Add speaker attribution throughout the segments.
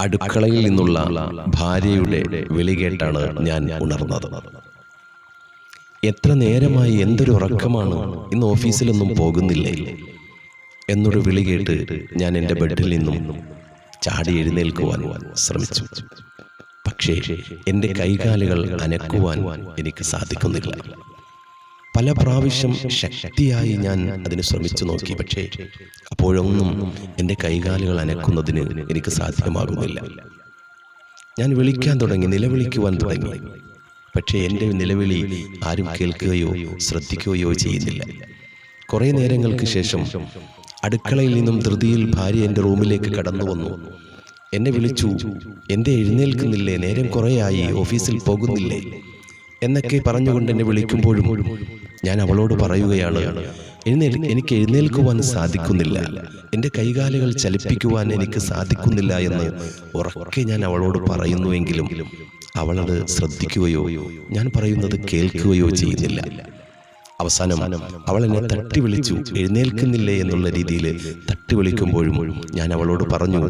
Speaker 1: അടുക്കളയിൽ നിന്നുള്ള ഭാര്യയുടെ വിളികേട്ടാണ് ഞാൻ ഉണർന്നത്. എത്ര നേരമായി എന്തൊരു ഉറക്കമാണ് ഇന്ന് ഓഫീസിലൊന്നും പോകുന്നില്ലേ? എന്നൊരു വിളി കേട്ട് ഞാൻ എന്റെ ബെഡിൽ നിന്നും ചാടി എഴുന്നേൽക്കുവാൻ ശ്രമിച്ചു. പക്ഷേ എന്റെ കൈകാലുകൾ അനക്കുവാൻ എനിക്ക് സാധിക്കുന്നില്ല. പല പ്രാവശ്യം ശക്തിയായി ഞാൻ അതിന് ശ്രമിച്ചു നോക്കി. പക്ഷേ അപ്പോഴൊന്നും എന്റെ കൈകാലുകൾ അനക്കുന്നതിന് എനിക്ക് സാധ്യമാകുന്നില്ല. ഞാൻ വിളിക്കാൻ തുടങ്ങി നിലവിളിക്കുവാൻ തുടങ്ങി. പക്ഷേ എന്റെ നിലവിളി ആരും കേൾക്കുകയോ ശ്രദ്ധിക്കുകയോ ചെയ്യുന്നില്ല. കുറേ നേരങ്ങൾക്ക് ശേഷം അടുക്കളയിൽ നിന്നും ധൃതിയിൽ ഭാര്യ എന്റെ റൂമിലേക്ക് കടന്നു വന്നു. എന്നെ വിളിച്ചു എന്തേ എഴുന്നേൽക്കുന്നില്ലേ? നേരം കുറേയായി ഓഫീസിൽ പോകുന്നില്ലേ? എന്നൊക്കെ പറഞ്ഞുകൊണ്ട് എന്നെ വിളിക്കുമ്പോഴും ഞാൻ അവളോട് പറയുകയാണ് എഴുന്നേൽ എനിക്ക് എഴുന്നേൽക്കുവാൻ സാധിക്കുന്നില്ല. എന്റെ കൈകാലുകൾ ചലിപ്പിക്കുവാൻ എനിക്ക് സാധിക്കുന്നില്ല എന്ന് ഉറക്കെ ഞാൻ അവളോട് പറയുന്നുവെങ്കിലും അവളത് ശ്രദ്ധിക്കുകയോ ഞാൻ പറയുന്നത് കേൾക്കുകയോ ചെയ്യുന്നില്ല. അവസാനം അവൾ എന്നെ തട്ടി വിളിച്ചു എഴുന്നേൽക്കുന്നില്ലേ എന്നുള്ള രീതിയിൽ തട്ടി വിളിക്കുമ്പോഴും ഞാൻ അവളോട് പറഞ്ഞു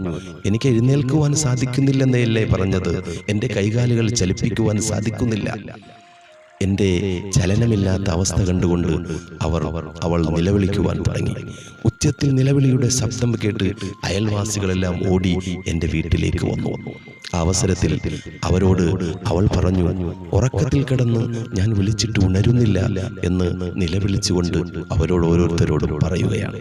Speaker 1: എനിക്ക് എഴുന്നേൽക്കുവാൻ സാധിക്കുന്നില്ലെന്നല്ലേ പറഞ്ഞത്? എന്റെ കൈകാലുകൾ ചലിപ്പിക്കുവാൻ സാധിക്കുന്നില്ല. എന്റെ ചലനമില്ലാത്ത അവസ്ഥ കണ്ടുകൊണ്ട് അവർ അവൾ നിലവിളിക്കുവാൻ തുടങ്ങി. ഉച്ചത്തിൽ നിലവിളിയുടെ ശബ്ദം കേട്ട് അയൽവാസികളെല്ലാം ഓടി എന്റെ വീട്ടിലേക്ക് വന്നു. അവസരത്തിൽ അവരോട് അവൾ പറഞ്ഞു ഉറക്കത്തിൽ കിടന്ന് ഞാൻ വിളിച്ചിട്ട് ഉണരുന്നില്ല എന്ന് നിലവിളിച്ചുകൊണ്ട് അവരോട് ഓരോരുത്തരോടും പറയുകയാണ്.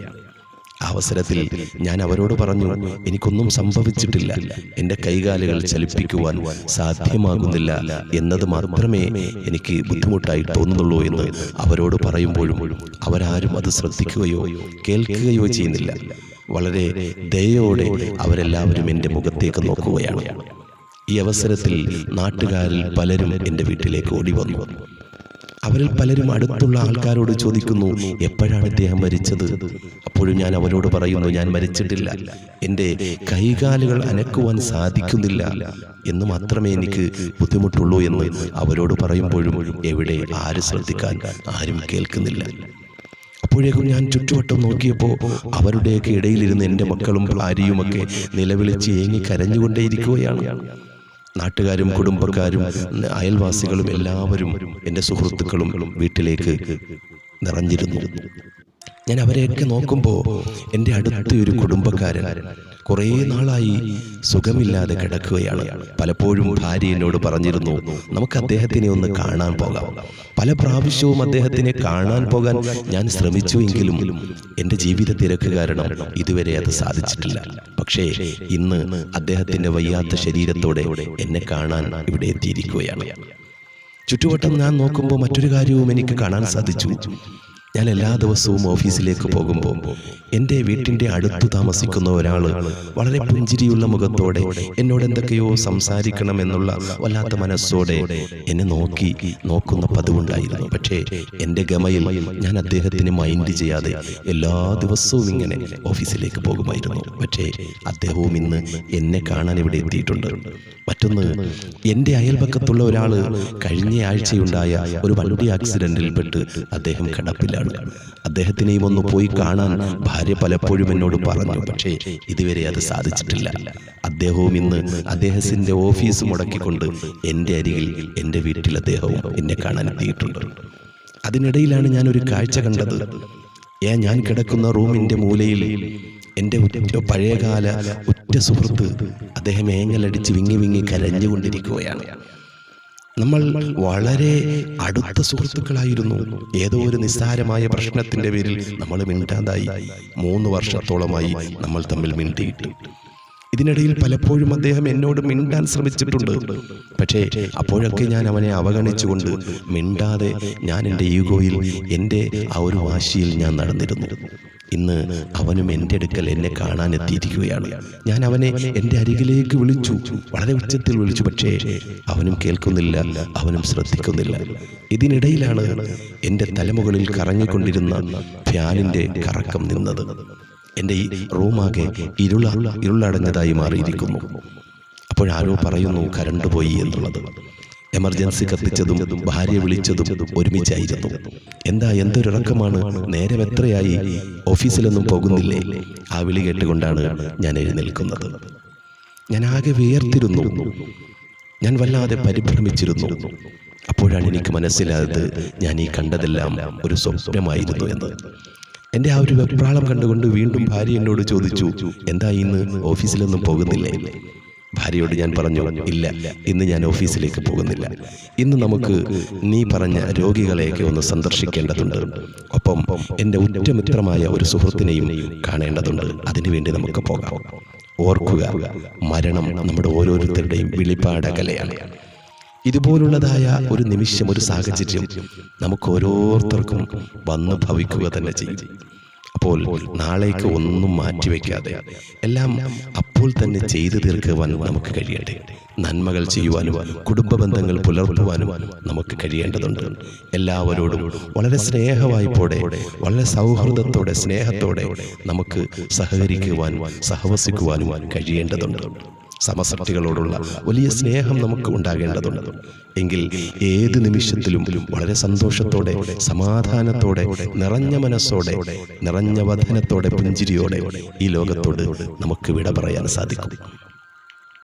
Speaker 1: അവസരത്തിൽ ഞാൻ അവരോട് പറഞ്ഞു എനിക്കൊന്നും സംഭവിച്ചിട്ടില്ല. എന്റെ കൈകാലുകൾ ചലിപ്പിക്കുവാൻ സാധ്യമാകുന്നില്ല എന്നത് മാത്രമേ എനിക്ക് ബുദ്ധിമുട്ടായി തോന്നുന്നുള്ളൂ എന്ന് അവരോട് പറയുമ്പോഴും അവരാരും അത് ശ്രദ്ധിക്കുകയോ കേൾക്കുകയോ ചെയ്യുന്നില്ല. വളരെ ദയോടെ അവരെല്ലാവരും എന്റെ മുഖത്തേക്ക് നോക്കുകയാണ്. ഈ അവസരത്തിൽ നാട്ടുകാരിൽ പലരും എന്റെ വീട്ടിലേക്ക് ഓടി വന്നു. അവരിൽ പലരും അടുത്തുള്ള ആൾക്കാരോട് ചോദിക്കുന്നു എപ്പോഴാണ് ഇദ്ദേഹം മരിച്ചത്? അപ്പോഴും ഞാൻ അവരോട് പറയുന്നു ഞാൻ മരിച്ചിട്ടില്ല. എന്റെ കൈകാലുകൾ അനക്കുവാൻ സാധിക്കുന്നില്ല. എന്ന് മാത്രമേ എനിക്ക് ബുദ്ധിമുട്ടുള്ളൂ എന്ന് അവരോട് പറയുമ്പോഴും എവിടെ ആര് ശ്രദ്ധിക്കാൻ ആരും കേൾക്കുന്നില്ല. അപ്പോഴേക്കും ഞാൻ ചുറ്റുവട്ടം നോക്കിയപ്പോൾ അവരുടെയൊക്കെ ഇടയിലിരുന്ന് എന്റെ മക്കളും ഭാര്യയുമൊക്കെ നിലവിളിച്ച് ഏങ്ങി കരഞ്ഞുകൊണ്ടേയിരിക്കുകയാണ്. നാട്ടുകാരും കുടുംബക്കാരും അയൽവാസികളും എല്ലാവരും എന്റെ സുഹൃത്തുക്കളും വീട്ടിലേക്ക് നിറഞ്ഞിരുന്നു. ഞാൻ അവരെയൊക്കെ നോക്കുമ്പോൾ എന്റെ അടുത്ത ഒരു കുടുംബക്കാരൻ കുറേ നാളായി സുഖമില്ലാതെ കിടക്കുകയാണ്. പലപ്പോഴും ഭാര്യ എന്നോട് പറഞ്ഞിരുന്നു നമുക്ക് അദ്ദേഹത്തിനെ ഒന്ന് കാണാൻ പോകാം. പല പ്രാവശ്യവും അദ്ദേഹത്തിനെ കാണാൻ പോകാൻ ഞാൻ ശ്രമിച്ചുവെങ്കിലും എന്റെ ജീവിത തിരക്ക് കാരണം ഇതുവരെ അത് സാധിച്ചിട്ടില്ല. പക്ഷേ ഇന്ന് അദ്ദേഹത്തിന്റെ വയ്യാത്ത ശരീരത്തോടെ എന്നെ കാണാൻ ഇവിടെ എത്തിയിരിക്കുകയാണ്. ചുറ്റുവട്ടം ഞാൻ നോക്കുമ്പോൾ മറ്റൊരു കാര്യവും എനിക്ക് കാണാൻ സാധിച്ചു. ഞാൻ എല്ലാ ദിവസവും ഓഫീസിലേക്ക് പോകുമ്പോൾ എന്റെ വീട്ടിന്റെ അടുത്ത് താമസിക്കുന്ന ഒരാൾ വളരെ പുഞ്ചിരിയുള്ള മുഖത്തോടെ എന്നോട് എന്തൊക്കെയോ സംസാരിക്കണം എന്നുള്ള വല്ലാത്ത മനസ്സോടെ എന്നെ നോക്കി നോക്കുന്ന പതിവുണ്ടായിരുന്നു. പക്ഷേ എന്റെ ഗമയിൽ ഞാൻ അദ്ദേഹത്തിന് മൈൻഡ് ചെയ്യാതെ എല്ലാ ദിവസവും ഇങ്ങനെ ഓഫീസിലേക്ക് പോകുമായിരുന്നു. പക്ഷേ അദ്ദേഹവും ഇന്ന് എന്നെ കാണാൻ ഇവിടെ എത്തിയിട്ടുണ്ട്. മറ്റൊന്ന് എന്റെ അയൽപക്കത്തുള്ള ഒരാൾ കഴിഞ്ഞ ആഴ്ചയുണ്ടായ ഒരു വണ്ടി ആക്സിഡന്റിൽപ്പെട്ട് അദ്ദേഹം കിടപ്പിലാണ്. അദ്ദേഹത്തിനെയും ഒന്ന് പോയി കാണാൻ ഭാര്യ പലപ്പോഴും എന്നോട് പറഞ്ഞു. പക്ഷേ ഇതുവരെ അത് സാധിച്ചിട്ടില്ല. അദ്ദേഹവും ഇന്ന് അദ്ദേഹത്തിന്റെ ഓഫീസ് മുടക്കിക്കൊണ്ട് എന്റെ അരികിൽ എന്റെ വീട്ടിൽ അദ്ദേഹവും എന്നെ കാണാൻ എത്തിയിട്ടുണ്ട്. അതിനിടയിലാണ് ഞാൻ ഒരു കാഴ്ച കണ്ടത്. ഏ ഞാൻ കിടക്കുന്ന റൂമിന്റെ മൂലയിൽ എന്റെ ഉറ്റ പഴയകാല ഉറ്റ സുഹൃത്ത് അദ്ദേഹം ഏങ്ങലടിച്ച് വിങ്ങി വിങ്ങി കരഞ്ഞുകൊണ്ടിരിക്കുകയാണ്. നമ്മൾ വളരെ അടുത്ത സുഹൃത്തുക്കളായിരുന്നു. ഏതോ ഒരു നിസ്സാരമായ പ്രശ്നത്തിന്റെ പേരിൽ നമ്മൾ മിണ്ടാതായി. മൂന്ന് വർഷത്തോളമായി നമ്മൾ തമ്മിൽ മിണ്ടിയിട്ട്. ഇതിനിടയിൽ പലപ്പോഴും അദ്ദേഹം എന്നോട് മിണ്ടാൻ ശ്രമിച്ചിട്ടുണ്ട്. പക്ഷേ അപ്പോഴൊക്കെ ഞാൻ അവനെ അവഗണിച്ചുകൊണ്ട് മിണ്ടാതെ ഞാൻ എന്റെ ഈഗോയിൽ എന്റെ ആ ഒരു വാശിയിൽ ഞാൻ നടന്നിരുന്നു. ഇന്ന് അവനും എന്റെ അടുക്കൽ എന്നെ കാണാൻ എത്തിയിരിക്കുകയാണ്. ഞാൻ അവനെ എന്റെ അരികിലേക്ക് വിളിച്ചു. വളരെ ഉച്ചത്തിൽ വിളിച്ചു. പക്ഷേ അവനും കേൾക്കുന്നില്ല. അവനും ശ്രദ്ധിക്കുന്നില്ല. ഇതിനിടയിലാണ് എന്റെ തലമുകളിൽ കറങ്ങിക്കൊണ്ടിരുന്ന ഫാനിന്റെ കറക്കം നിന്നത്. എന്റെ ഈ റൂമാകെ ഇരുള ഇരുളടഞ്ഞതായി മാറിയിരിക്കുന്നു. അപ്പോഴാരോ പറയുന്നു കരണ്ട് പോയി എന്നുള്ളത്. എമർജൻസി കത്തിച്ചതും ഭാര്യ വിളിച്ചതും ഒരുമിച്ചായിരുന്നു. എന്താ എന്തൊരിറക്കമാണ് നേരം എത്രയായി? ഓഫീസിലൊന്നും പോകുന്നില്ലേ? ആ വിളി കേട്ടുകൊണ്ടാണ് ഞാൻ എഴുന്നേൽക്കുന്നത്. ഞാൻ ആകെ വിയർത്തിരുന്നു ഞാൻ വല്ലാതെ പരിഭ്രമിച്ചിരുന്നു. അപ്പോഴാണ് എനിക്ക് മനസ്സിലായത് ഞാൻ ഈ കണ്ടതെല്ലാം ഒരു സ്വപ്നമായിരുന്നു എന്ന്. എന്റെ ആ ഒരു വെപ്രാളം കണ്ടുകൊണ്ട് വീണ്ടും ഭാര്യ എന്നോട് ചോദിച്ചു എന്താ ഇന്ന് ഓഫീസിലൊന്നും പോകുന്നില്ലേ? ഭാര്യയോട് ഞാൻ പറഞ്ഞു ഇല്ല ഇന്ന് ഞാൻ ഓഫീസിലേക്ക് പോകുന്നില്ല. ഇന്ന് നമുക്ക് നീ പറഞ്ഞ രോഗികളെയൊക്കെ ഒന്ന് സന്ദർശിക്കേണ്ടതുണ്ട്. ഒപ്പം എന്റെ ഉറ്റമിത്രമായ ഒരു സുഹൃത്തിനെയും കാണേണ്ടതുണ്ട്. അതിനുവേണ്ടി നമുക്ക് പോകാം. ഓർക്കുക മരണം നമ്മുടെ ഓരോരുത്തരുടെയും വിളിപ്പാടകലയാണ് ഇതുപോലുള്ളതായ ഒരു നിമിഷം ഒരു സാഹചര്യം നമുക്ക് ഓരോരുത്തർക്കും വന്ന് ഭവിക്കുക തന്നെ ചെയ്യും. അപ്പോൾ നാളേക്ക് ഒന്നും മാറ്റിവെക്കാതെ എല്ലാം അപ്പോൾ തന്നെ ചെയ്തു തീർക്കുവാൻ നമുക്ക് കഴിയട്ടെ. നന്മകൾ ചെയ്യുവാനും കുടുംബ ബന്ധങ്ങൾ പുലർത്തുവാനും നമുക്ക് കഴിയേണ്ടതുണ്ട്. എല്ലാവരോടും വളരെ സ്നേഹവായ്പോടെ വളരെ സൗഹൃദത്തോടെ സ്നേഹത്തോടെ നമുക്ക് സഹകരിക്കുവാനും സഹവസിക്കുവാനും കഴിയേണ്ടതുണ്ട്. സമസൃഷ്ടികളോടുള്ള വലിയ സ്നേഹം നമുക്ക് ഉണ്ടാകേണ്ടതുണ്ട്. എങ്കിൽ ഏത് നിമിഷത്തിലും വളരെ സന്തോഷത്തോടെ സമാധാനത്തോടെ നിറഞ്ഞ മനസ്സോടെ നിറഞ്ഞ വധനത്തോടെ പുഞ്ചിരിയോടെ ഈ ലോകത്തോട് നമുക്ക് വിട പറയാൻ സാധിക്കും.